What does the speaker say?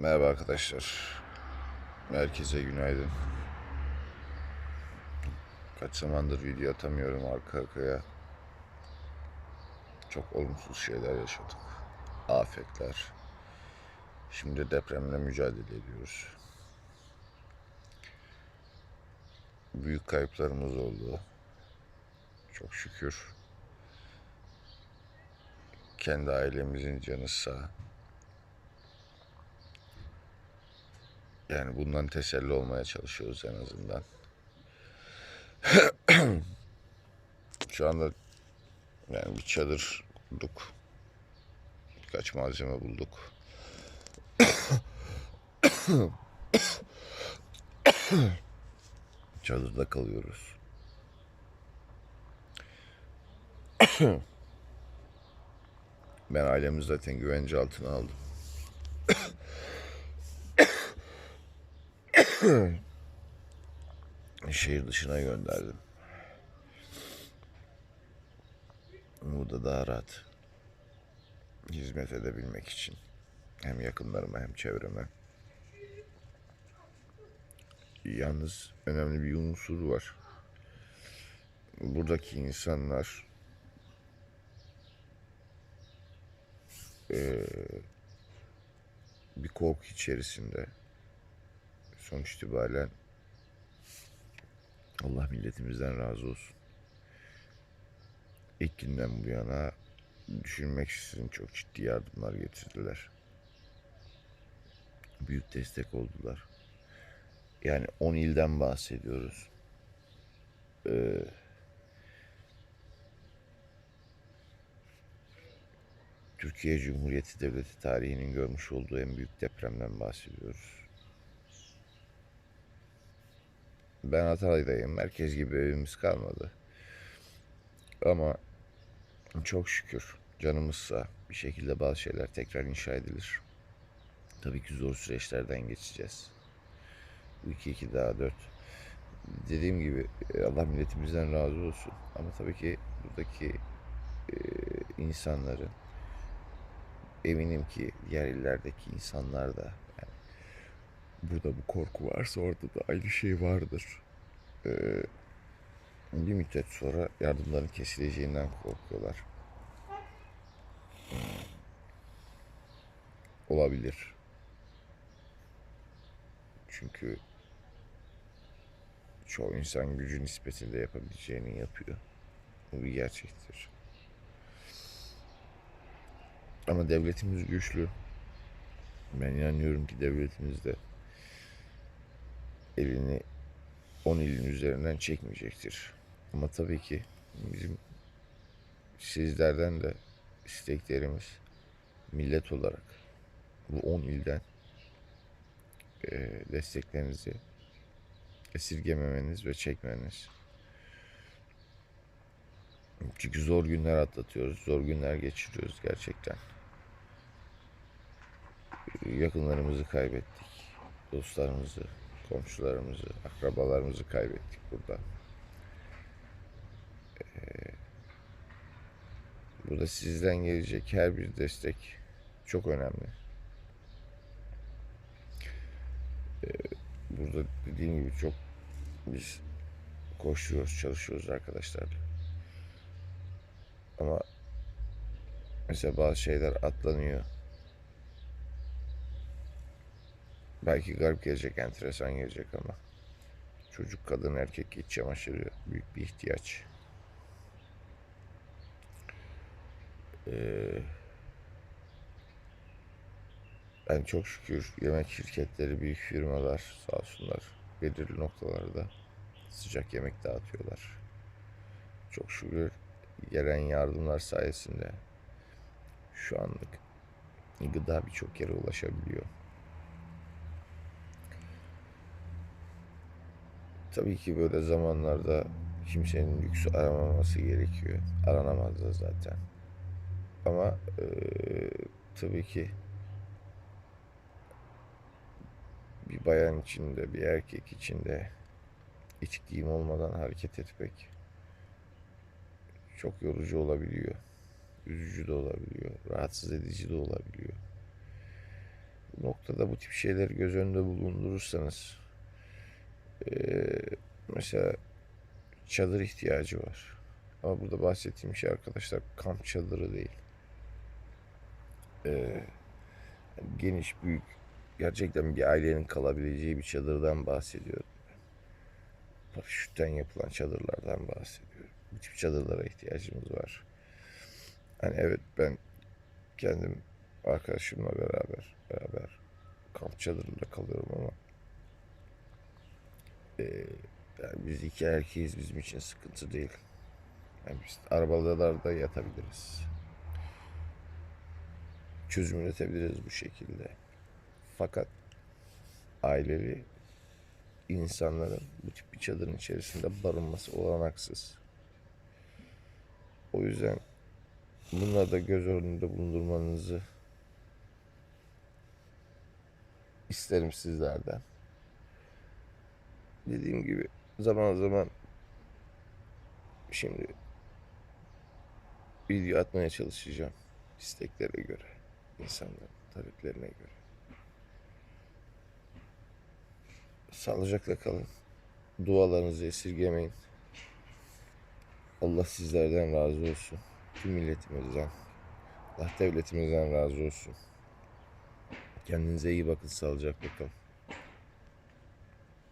Merhaba arkadaşlar. Herkese günaydın. Kaç zamandır video atamıyorum arka arkaya. Çok olumsuz şeyler yaşadık. Afetler. Şimdi depremle mücadele ediyoruz. Büyük kayıplarımız oldu. Çok şükür. Kendi ailemizin canı sağ. Yani bundan teselli olmaya çalışıyoruz en azından. Şu anda yani bir çadır kurduk. Birkaç malzeme bulduk. Çadırda kalıyoruz. Ben ailemi zaten güvence altına aldım. şehir dışına gönderdim. Burada daha rahat hizmet edebilmek için. Hem yakınlarıma hem çevreme. Yalnız önemli bir unsur var. Buradaki insanlar eee, bir korku içerisinde sonuç itibaren Allah milletimizden razı olsun. İlk günden bu yana düşünmeksizin çok ciddi yardımlar getirdiler. Büyük destek oldular. Yani 10 ilden bahsediyoruz. Ee, Türkiye Cumhuriyeti Devleti tarihinin görmüş olduğu en büyük depremden bahsediyoruz. Ben Hatay'dayım. Merkez gibi evimiz kalmadı. Ama çok şükür canımız sağ. Bir şekilde bazı şeyler tekrar inşa edilir. Tabii ki zor süreçlerden geçeceğiz. Bu 2 2 daha 4. Dediğim gibi e, Allah milletimizden razı olsun. Ama tabii ki buradaki e, insanları eminim ki diğer illerdeki insanlar da burada bu korku varsa orada da aynı şey vardır. Ee, bir müddet sonra yardımların kesileceğinden korkuyorlar. Olabilir. Çünkü çoğu insan gücü nispetinde yapabileceğini yapıyor. Bu bir gerçektir. Ama devletimiz güçlü. Ben inanıyorum ki devletimiz de elini 10 ilin üzerinden çekmeyecektir. Ama tabii ki bizim sizlerden de isteklerimiz millet olarak bu 10 ilden e, desteklerinizi esirgememeniz ve çekmeniz. Çünkü zor günler atlatıyoruz, zor günler geçiriyoruz gerçekten. Yakınlarımızı kaybettik, dostlarımızı, komşularımızı, akrabalarımızı kaybettik burada. Ee, burada sizden gelecek her bir destek çok önemli. Ee, burada dediğim gibi çok biz koşuyoruz, çalışıyoruz arkadaşlarla. Ama mesela bazı şeyler atlanıyor. Belki garip gelecek, enteresan gelecek ama çocuk, kadın, erkek iç çamaşırı büyük bir ihtiyaç. Ee, ben çok şükür yemek şirketleri, büyük firmalar sağ olsunlar belirli noktalarda sıcak yemek dağıtıyorlar. Çok şükür gelen yardımlar sayesinde şu anlık gıda birçok yere ulaşabiliyor. Tabii ki böyle zamanlarda kimsenin lüksü aramaması gerekiyor. Aranamaz da zaten. Ama eee, tabii ki bir bayan içinde, bir erkek içinde iç giyim olmadan hareket etmek çok yorucu olabiliyor. Üzücü de olabiliyor. Rahatsız edici de olabiliyor. Bu noktada bu tip şeyleri göz önünde bulundurursanız eee, mesela çadır ihtiyacı var. Ama burada bahsettiğim şey arkadaşlar kamp çadırı değil. Eee, geniş, büyük, gerçekten bir ailenin kalabileceği bir çadırdan bahsediyorum. Paraşütten yapılan çadırlardan bahsediyorum. Bu tip çadırlara ihtiyacımız var. Hani evet ben kendim arkadaşımla beraber beraber kamp çadırında kalıyorum ama eee, yani biz iki erkeğiz bizim için sıkıntı değil. Yani biz arabalarda yatabiliriz. Çözüm üretebiliriz bu şekilde. Fakat ailevi insanların bu tip bir çadırın içerisinde barınması olanaksız. O yüzden bunları da göz önünde bulundurmanızı isterim sizlerden. Dediğim gibi zaman zaman şimdi video atmaya çalışacağım isteklere göre, insanların taleplerine göre. Sağlıcakla kalın. Dualarınızı esirgemeyin. Allah sizlerden razı olsun. Tüm milletimizden, Allah devletimizden razı olsun. Kendinize iyi bakın, sağlıcakla kalın.